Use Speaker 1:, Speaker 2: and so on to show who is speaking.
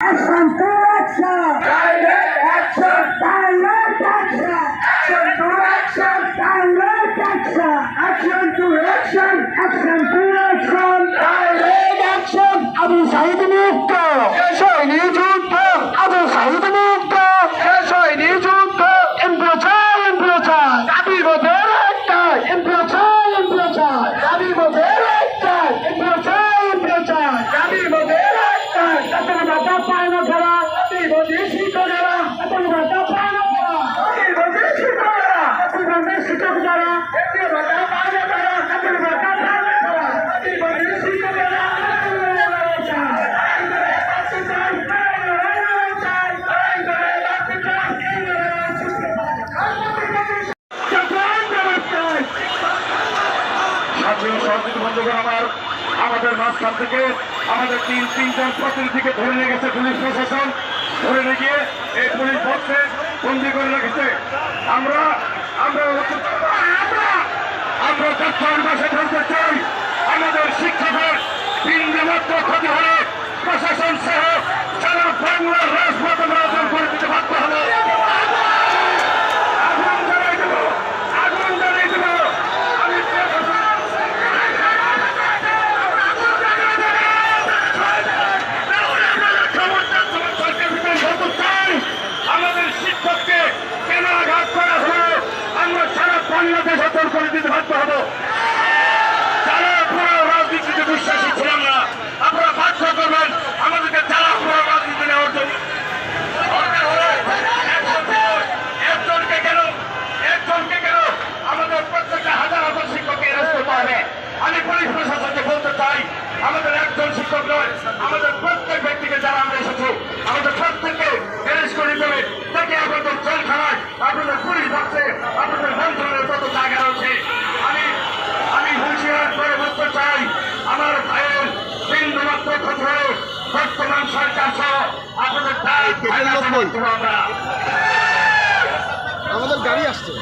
Speaker 1: Action to action! Direct action! Direct action! Action to! Direct action! Action to action! Action
Speaker 2: সহযোগী বন্ধুগণ আমার আমাদের মাঝখান থেকে আমাদের তিন তিনজন প্রতিনিধিকে ধরে নিয়ে গেছে পুলিশ প্রশাসন ধরে নিয়ে গিয়ে এই পুলিশ বক্সে বন্দি করে রেখেছে আমরা আমরা আমরা একজন শিক্ষক নয় আমাদের প্রত্যেক ব্যক্তিকে যারা আমরা এসেছি আমাদের প্রত্যেককে অ্যারেস্ট করে দেবে তাকে আপনাদের জেলখানায় আপনাদের পুলিশ বাক্সে আপনাদের মন্ত্রণের তত জায়গা রয়েছে। আমি আমি হুঁশিয়ার করে বলতে চাই আমার ভাইয়ের বিন্দু মাত্র হলে বর্তমান সরকার সহ আপনাদের দায় আমরা।
Speaker 3: আমাদের গাড়ি আসছে।